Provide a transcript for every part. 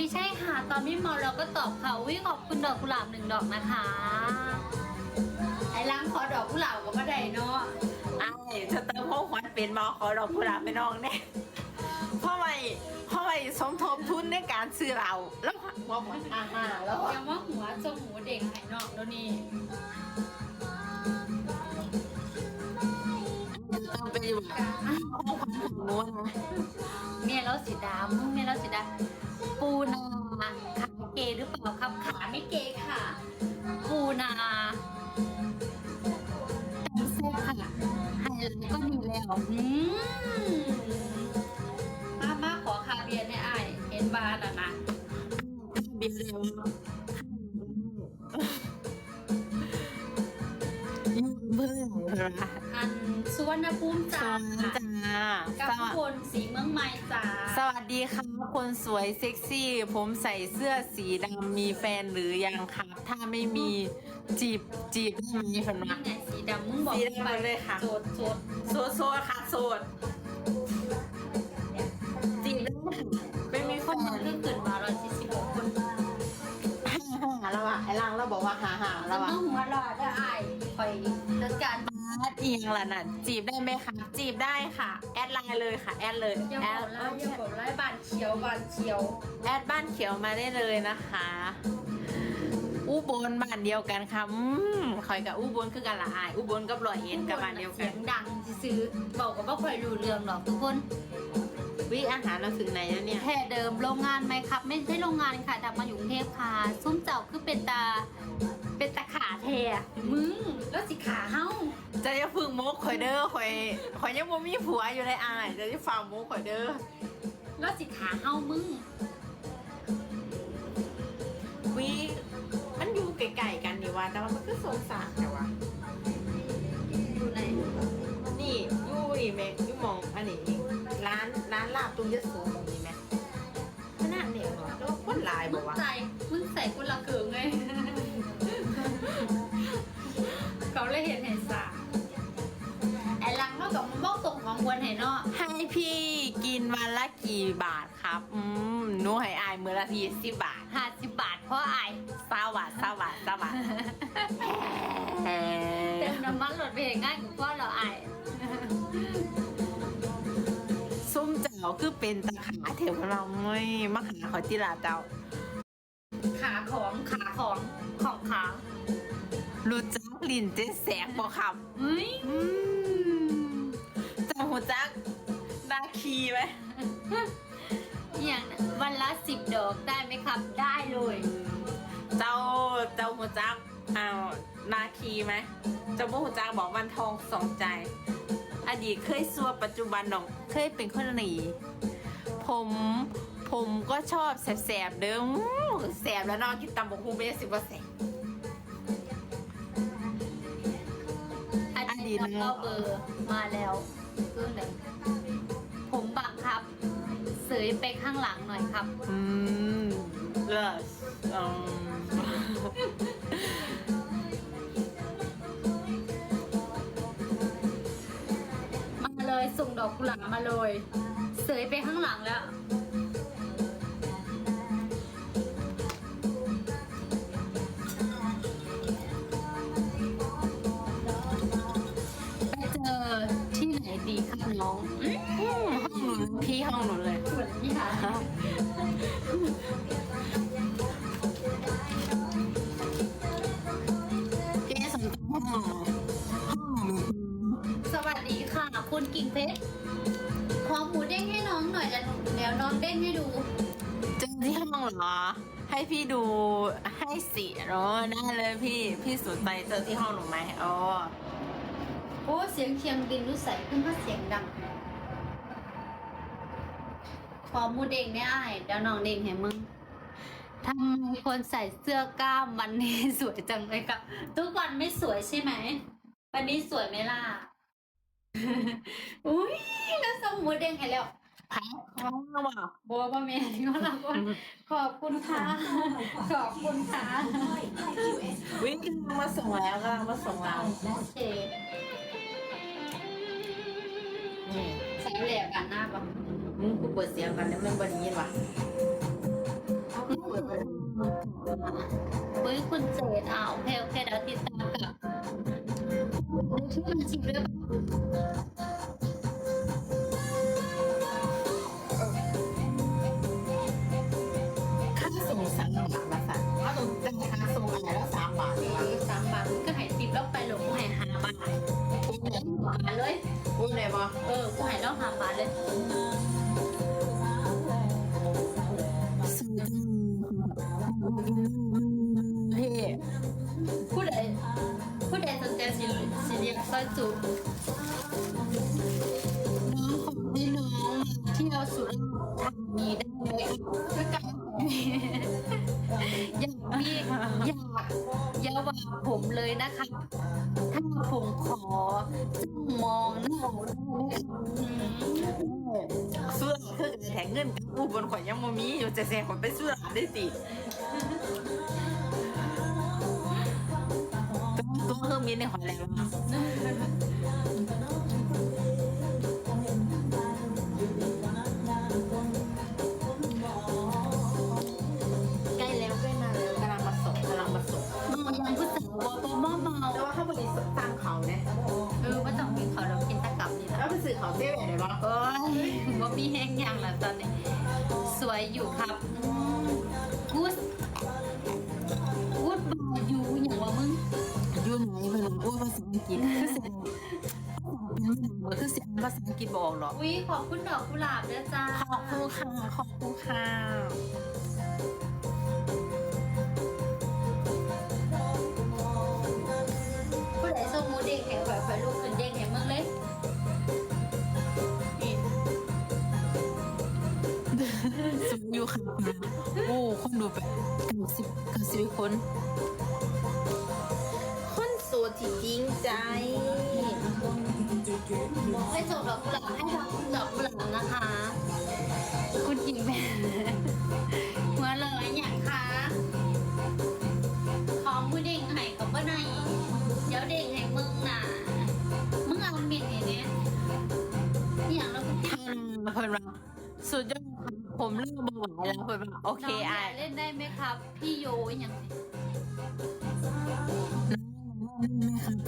ไม่ใช่ค่ะ ตอนไม่เมาเราก็ตอบเขาวิขอบคุณดอกกุหลาบหนึ่งดอกนะคะ ไอ้ล้างขอดอกกุหลาบก็ไม่ได้เนาะไอ้จะเติมห้องขวัญเป็นมาขอดอกกุหลาบไปน้องแน่เพราะไม่เพราะไม่สมทบทุนในการซื้อเราแล้วหัวหมดอาหารแล้วอยังว่าหัวจงหัวเด็กไข่นอกแล้วนี่ต้องไปอยู่ห้องขวัญของนู้นนะ เบียร์เร็วยุ่งเพิ่งเหรออันสุวรรณภูมิจ้าวัสดีจ้ากับสวัสคนสีเมืองใหม่จ้าสวัสดีค่ะคนสวยเซ็กซี่ ผมใส่เสื้อสีดำมีแฟนหรือยังครับ ถ้าไม่มีจีบจีบได้ไหมคนนี่วะไงสีดำมึงบอกสีดำเลยค่ะโสดโสดโสดโสดค่ะโสดจีบได้ค่ะไม่มีคแฟนเรื่องเกิดมา ว่าหาหาแล้แล้ววก็อะหัวเรอดได้ไอายคอยจัดการแอดเอียงล่ะน่ะจีบได้ไหมคะจีบได้ค่ะ แอดไลน์เลยค่ะ แอดเลยอย่าแอบอกดไล่อย่าบอกไล่บานเขียวบานเขียว แอดบ้านเขียวมาได้เลยนะคะอุบลบ้านเดียวกันค่ะอืมคอยกับอุบลคือกันละอาย อุบลกับร้อยเอ็ดกับบ้านเดียวกัเสีนยงดังซื้อๆบอกกับว่าคอยรู้เรื่องหรอกทุกคน วิอาหารเราถึงไหนแล้วเนี่ยแค่เดิมโรงงานไหมครับ ไม่ใช่โรงงานค่ะแต่มาอยู่กรุงเทพค่ะซุ้มเจ้าคือเป็นตา เป็นตาขาแทมึงแล้วสิขาเฮ้าจะจะฝึกมุกข่อยเด้อข่อยข่อยยังบ่มีผัวอยู่เลยอายจะจะฟังมุกข่อยเด้อแล้วสิขาเฮ้ามึงวิมันอยู่ไกลๆกันนี่ว่าแต่ว่ามันก็สงสารแต่ว่าานร้านลาบตุ้งยะโสมองนี่แม่ขนาดเนี่ยเหรอแล้วาคนหลายมึบ่งวะใจมึงใส่กุละเกิงไง เขาเลยเห็นเห็นสาไอ้ลังเท่ากับมันบอกตรงของควรเห็นเนาะให้พี่กินวันละกี่บาทครับ อืมหนูให้อายมื้อละยี่สิบบาทห้าสิบบาทเพราะไอ้สวัสดสวัสดสวัสดเติมน้ำมันรถไปเห็นง่ายกว่าพ่อเราไอ้ซุ่ม เจ้าคือเป็นตะขาเถวเราไม่มาขาขอจิลาเจ้า ขาของขาของของขารู้จักลินเจ๊แสกบ่ครับเฮ้ยอืมเจ้าหัวจักดาคีไหมอย่างวันละสิบดอกได้ไหมครับ ได้เลย เจ้าเจ้าหัวจักอ้าวนาคีไหมเจ้าบ่หัวจักบอกวันทองสองใจ อดีตเคยซัวปัจจุบันน้องเคยเป็นคนหนีผมผมก็ชอบแสบๆเด้ออื้อแสบแล้วเนอนกินตำบกฮูไม่ได้สิบว่าแสบออดีดีตตแล้วก็เบอร์มาแล้วคือหนึ่งผมบังคับ เสยไปข้างหลังหน่อยครับ อืมเลิศอืม ส่งดอกกุหลาบมาเลย เสยไปข้างหลังแล้ว วัสดีค่ะ คุณกิ่งเพชรขอหมูเด้งให้น้องหน่อยแล้วเดี๋ยวน้องเด้งให้ดู เจอที่ห้องเหรอ ให้พี่ดูให้สิเนาะได้เลยพี่ พี่สนใจเจอที่ห้องหนูไหมอ๋อโอ้เสียงเคียงดินรู้ใสขึ้นเพราะเสียงดัง ขอหมูเด้งเนี่ยอ้ายเดี๋ยวน้องเด้งให้มึงทำไมคนใส่เสื้อกล้ามวันนี้สวยจังเลยครับทุกวันไม่สวยใช่ไหม วันนี้สวยไหมล่ะ อุ้ยแล้วสมมุติเดงให้แล้วท้องว่ะบัวบ่แม่ที่เขาเราคนขอบคุณค่ะขอบคุณค่ะวิ่งมาส่งแล้วก็มาส่งเราโอเคใส่เหล็กกันหน้าป่ะมึงกูเปิดเสียงกันแล้วมันบันนี้ว่ะปุ้ยคุณเจดอ่โอเคโอเพลดอาทิตย์ตามกับชื่อมันจริงด้วยปะ จุน้องขอให้น้องมาเที่ยวสุราษฎร์ธานีได้เลยด้วยกันอยากมีอยากอย่าว่าผมเลยนะคะถ้าผมขอจ้องมองหน้าได้ไหมคะอืมสุราคือแถงเงินกูบนข่อยยังโมมีอยู่จะแซงข่อยไปสุราได้ติ ตัวเครื่องบินในข่อยแล้วใกล้แล้วใกล้มาแล้วกำลังมาส่งกำลังมาส่งเมายังผู้สาวบอบเมาเมาแต่ว่าถ้าบริษัทตั้งเขาเนี่ยเออว่าต้องกินเขาวเรากินตะกับนี่แหละแล้วไปสื่อเขาเจ๊แบบไหนบ้างโอ้ยว่ามีแห้งอย่างแล้วตอนนี้ สวยอยู่ครับกูดกูดบาย อยู่อย่างว่ามึงอยู่ไหนเพื่อนอ้วนภาษาอังกฤษคือเสียงคือเสียงภาษาอังกฤษบอกหรอวิขอบคุณดอกกุหลาบด้วยจ้าขอบคุณค่ะขอบคุณค่ะผู้ใดส่งหมูเด้งแห่งข่อยข่อยลูกขึ้นเด้งแห่งมึงเลยนี่สุดอยู่ค่ะโอ้คนดูไปเก้าสิบเก้าสิบคนคนโสดที่ จริงใจให้ส่งดอกกุหลาบให้ดอกดอกกุหลาบนะคะ คุณหญิงแม่หัวเลยอย่างคะของมือเด้งให้กับว่าไหนเดี๋ยวเด้งให้มึงน่ะมึงเอาเมียนี่เนี่ยอหย่างเราก็ติดทางเพิ่นว่าสุดยอดค่ะผมเริ่มเบาหวานแล้วเพิ่นว่าโอเคน้งไอ้ยากเล่นได้ไหมครับ พี่โยอหย่างนี้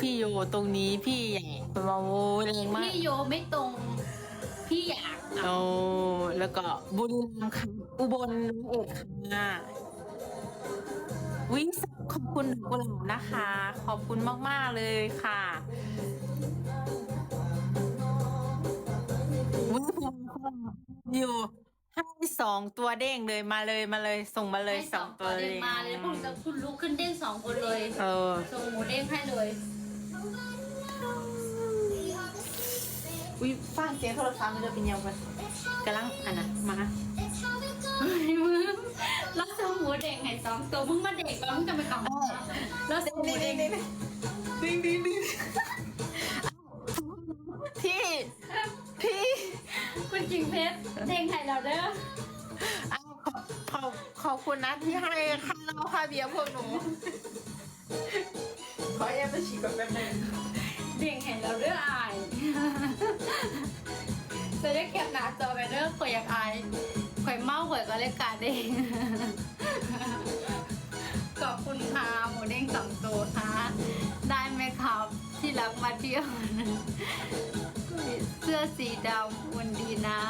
พี่โยตรงนี้พี่ใหญ่เพิ่นว่าโอ้แรงมากพี่โยไม่ตรง พี่อยากเอาโอ้แล้วก็บุรีรัมย์ค่ะอุบลน้องเอกค่ะวิ่งขอบคุณดอกกุหลาบนะคะ ขอบคุณมาก ๆ เลยค่ะวิ่งอยู่ ให้สองตัวเด้งเลยมาเลยมาเลยส่งมาเลยให้สองตัวเด้เด้งงมาเลยพวกจะคุณลุกขึ้นเด้งสองคนเลยเออส่งหมูเด้งให้เลยวิฟังเสียงโทรศัพท์มันจะเป็นยังไงกำลังอันน่ะมาเฮ้ยมึงแล้วส่งหมูเด้งให้สองตัวมึงมาเด็กแล้วมึงจะไปกลับมาแล้วส่งหมูเด้งดิ้งดิ้งดิ้ง คุณจิงเพชรเด้งให้เราเด้ออ้าวขอบขอบขอบคุณนะที่ให้ค่าเหล้าค่าเบียร์พวกหนู ขอแอบไปฉีกก่อนแป๊บนึงเด้งให้เราเด้ออายจะได้แคปหน้าจอไปเด้อข่อยอยากอายข่อยเมาข่อยก็เลยกาเด้งขอบคุณค่ะหมูเด้งสองตัวค่ะ ได้ไหมครับ ที่รักมาเที่ยว เสื้อสีดำวันดีนะ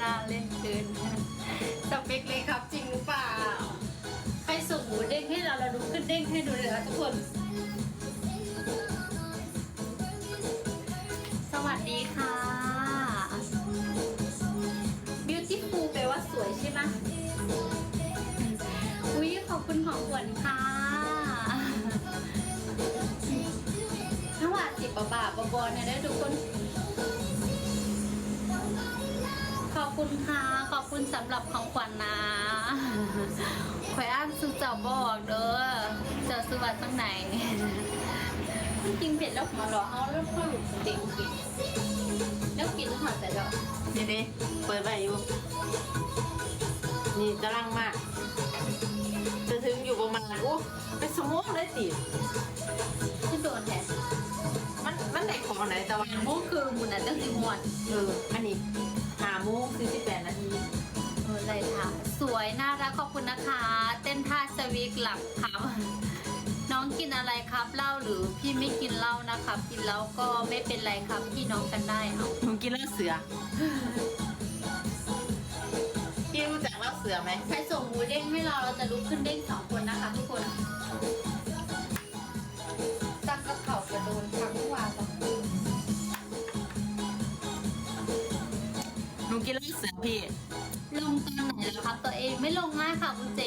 น่าเล่นเกินสเปคเลยครับจริงหรือเปล่า ใครส่งหมูเด้งให้เราเราดูขึ้นเด้งให้ดูเลยนะทุกคน สวัสดีค่ะ beautiful แปลว่าสวยใช่ไหมอุ้ยขอบคุณของขวัญค่ะถ้าว่าสิบบาทบอๆเนี่ยได้ทุกคน คุณค่ะ ขอบคุณสำหรับของขวัญนะขอยอ่านสุเจ้าบอกเด้อเจะสวัสดิ์ตั้งไหนจริงเผ็ดแล้วหัวเราะเอาแล้วก็หลุดเด็กกินแล้วกินหัวแต่เรานี่ดิเปิดไปอยู่ นี่กำลังมาก จะถึงอยู่ประมาณโอ้เป็นสมองเลยติที่โดนแทนมันมันไหนของไหนแต่ว่าโมคือหมุนนั้นตั้งสิหมวดเอออันนี้หา โมงสี่สิบแปดนาทีเอออะไรค่ะ สวยน่ารักขอบคุณนะคะ เต้นท่าสวิกหลับครับน้องกินอะไรครับเหล้าหรือพี่ไม่กินเหล้านะครับ กินเหล้าก็ไม่เป็นไรครับพี่น้องกันได้เอาหนูกินเหล้าเสือ พี่รู้จักเหล้าเสือไหมใครส่งหมูเด้งให้เราเราจะลุกขึ้นเด้งสองคนนะคะ ทุกคนตั้งกระเข่ากระโดนทั้ง กีฬาเสือพี่ ลงตอนไหนแล้วครับตัวเองไม่ลงมากค่ะคุณเจ